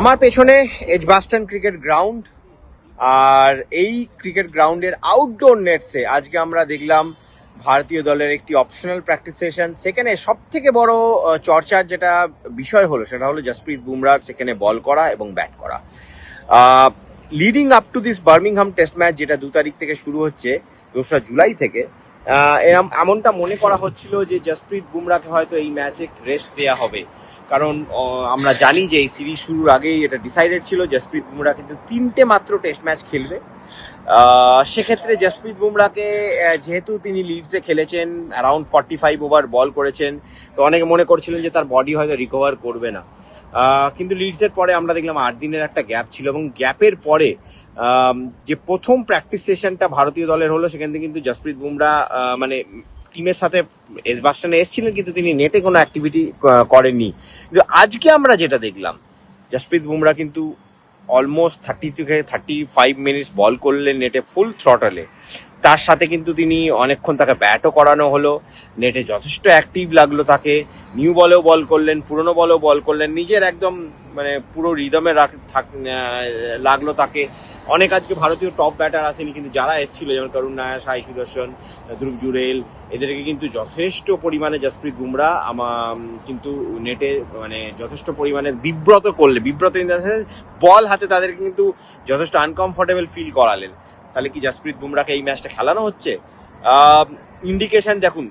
আমার পেছনে Edgbaston cricket ground আর এই ক্রিকেট গ্রাউন্ডের আউটডোর নেটসে আজকে আমরা দেখলাম ভারতীয় দলের একটি অপশনাল প্র্যাকটিস সেশন সেখানে সব থেকে বড় চর্চার যেটা বিষয় হলো সেটা হলো জসপ্রীত বুমরার সেখানে বল করা এবং ব্যাট করা। Leading up to this Birmingham test match যেটা দু তারিখ থেকে শুরু হচ্ছে, দোসরা জুলাই থেকে এরম এমনটা মনে করা হচ্ছিল যে জসপ্রীত বুমরাকে হয়তো এই ম্যাচে রেস্ট দেওয়া হবে। কারণ আমরা জানি যে এই সিরিজ শুরুর আগেই এটা ডিসাইডেড ছিল জসপ্রীত বুমরা কিন্তু তিনটে মাত্র টেস্ট ম্যাচ খেলবে। সেক্ষেত্রে জসপ্রীত বুমরাকে যেহেতু তিনি লিডসে খেলেছেন around forty five over ball করেছেন, তো অনেকে মনে করছিলেন যে তার বডি হয়তো রিকভার করবে না। কিন্তু লিডসের পরে আমরা দেখলাম আট দিনের একটা গ্যাপ ছিল এবং গ্যাপের পরে যে প্রথম প্র্যাকটিস সেশনটা ভারতীয় দলের হলো, সেখান থেকে কিন্তু জসপ্রীত বুমরা মানে টিমের সাথে এসবাস্টানে এসেছিলেন, কিন্তু তিনি নেটে কোনো অ্যাক্টিভিটি করেননি। কিন্তু আজকে আমরা যেটা দেখলাম জসপ্রীত বুমরা কিন্তু অলমোস্ট থার্টি থেকে থার্টি ফাইভ মিনিটস বল করলেন নেটে ফুল থ্রটলে তার সাথে কিন্তু তিনি অনেকক্ষণ তাকে ব্যাটও করানো হলো নেটে যথেষ্ট অ্যাক্টিভ লাগল তাকে। নিউ বলেও বল করলেন, পুরনো বলেও বল করলেন, নিজের একদম মানে পুরো রিদমে রাখ, থাক লাগল তাকে। অনেক আজকে ভারতীয় টপ ব্যাটার আসেনি, কিন্তু যারা এসেছিল, যেমন করুণ নায়া সাই সুদর্শন, ধ্রুব জুরেল, এদেরকে কিন্তু যথেষ্ট পরিমাণে জসপ্রীত বুমরা আমার কিন্তু নেটে মানে যথেষ্ট পরিমাণে বিব্রত করলে, বিব্রত ইন বল হাতে তাদেরকে কিন্তু যথেষ্ট আনকমফোর্টেবল ফিল করালেন। তাহলে কি জসপ্রীত বুমরাকে এই ম্যাচটা খেলানো হচ্ছে? ইন্ডিকেশন দেখুন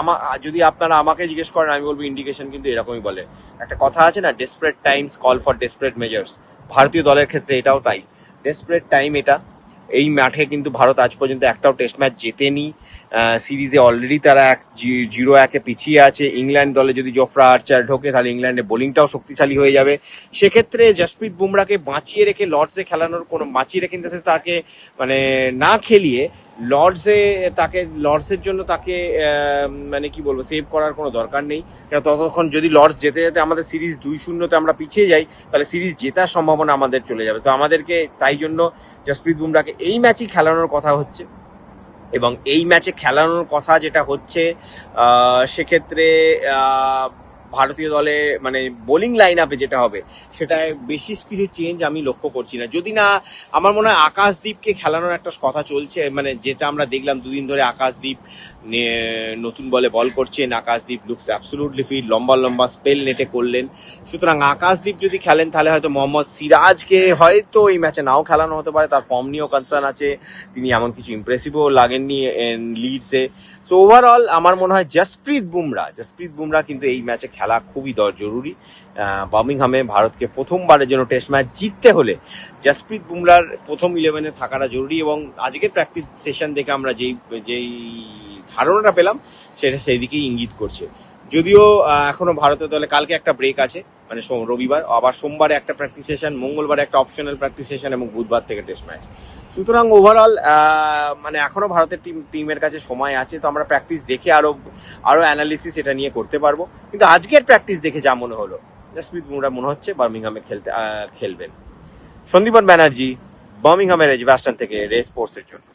আমা, যদি আপনারা আমাকে জিজ্ঞেস করেন, আমি বলব ইন্ডিকেশন কিন্তু এরকমই বলে। একটা কথা আছে না desperate times call for desperate measures ভারতীয় দলের ক্ষেত্রে এটাও তাই। ডেসপারেট টাইম এটা। এই মাঠে কিন্তু ভারত আজ পর্যন্ত একটাও টেস্ট ম্যাচ জেতেনি। সিরিজে অলরেডি তারা এক জিরো একে পিছিয়ে আছে। ইংল্যান্ড দলে যদি জোফরা আর্চার ঢোকে, তাহলে ইংল্যান্ডের বোলিংটাও শক্তিশালী হয়ে যাবে। সেক্ষেত্রে জসপ্রীত বুমরাকে বাঁচিয়ে রেখে লর্ডসে খেলানোর কোনো বাঁচিয়ে রেখে তাকে মানে না খেলিয়ে লর্ডসে তাকে লর্ডসের জন্য তাকে মানে কি বলব সেভ করার কোনো দরকার নেই। কারণ ততক্ষণ যদি লর্ডস যেতে যেতে আমাদের সিরিজ দুই শূন্যতে আমরা পিছিয়ে যাই, তাহলে সিরিজ জেতার সম্ভাবনা আমাদের চলে যাবে। তো আমাদেরকে তাই জন্য জসপ্রীত বুমরাকে এই ম্যাচই খেলানোর কথা হচ্ছে। এবং এই ম্যাচে খেলানোর কথা যেটা হচ্ছে সেক্ষেত্রে ভারতীয় দলে মানে বোলিং লাইন আপে যেটা হবে, সেটায় বেশি কিছু চেঞ্জ আমি লক্ষ্য করছি না। যদি না, আমার মনে হয় আকাশদ্বীপকে খেলানোর একটা কথা চলছে মানে যেটা আমরা দেখলাম দুদিন ধরে আকাশদ্বীপ নতুন বলে বল করছেন আকাশদ্বীপ লুকস অ্যাবসলুটলি ফিট লম্বা লম্বা স্পেল নেটে করলেন। সুতরাং আকাশদ্বীপ যদি খেলেন, তাহলে হয়তো মোহাম্মদ সিরাজকে হয়তো এই ম্যাচে নাও খেলানো হতে পারে, তার ফর্ম নিয়েও কনসার্ন আছে, তিনি এমন কিছু ইমপ্রেসিভও লাগেননি লিডসে সো ওভারঅল আমার মনে হয় জসপ্রীত বুমরা জসপ্রীত বুমরা কিন্তু এই ম্যাচে খেলা খুবই জরুরি। বার্মিংহামে ভারতকে প্রথমবারের জন্য টেস্ট ম্যাচ জিততে হলে জসপ্রীত বুমরার প্রথম ইলেভেনে থাকাটা জরুরি এবং আজকের প্র্যাকটিস সেশন দেখে আমরা যেই যেই ধারণাটা পেলাম, সেটা সেই দিকেই ইঙ্গিত করছে। যদিও এখনও ভারতের দলে কালকে একটা ব্রেক আছে মানে রবিবার, আবার সোমবারে একটা প্র্যাকটিস সেশন মঙ্গলবারে একটা অপশনাল প্র্যাকটিস সেশন এবং বুধবার থেকে টেস্ট ম্যাচ সুতরাং ওভারঅল মানে এখনও ভারতের টিম টিমের কাছে সময় আছে, তো আমরা প্র্যাকটিস দেখে আরও আরও অ্যানালিসিস এটা নিয়ে করতে পারব। কিন্তু আজকের প্র্যাকটিস দেখে যা মনে হলো জসপ্রীত বুমরা মনে হচ্ছে বার্মিংহামে খেলতে খেলবেন। সন্দীপন ব্যানার্জি বার্মিংহামের এজবাস্টন থেকে রেস স্পোর্টসের জন্য।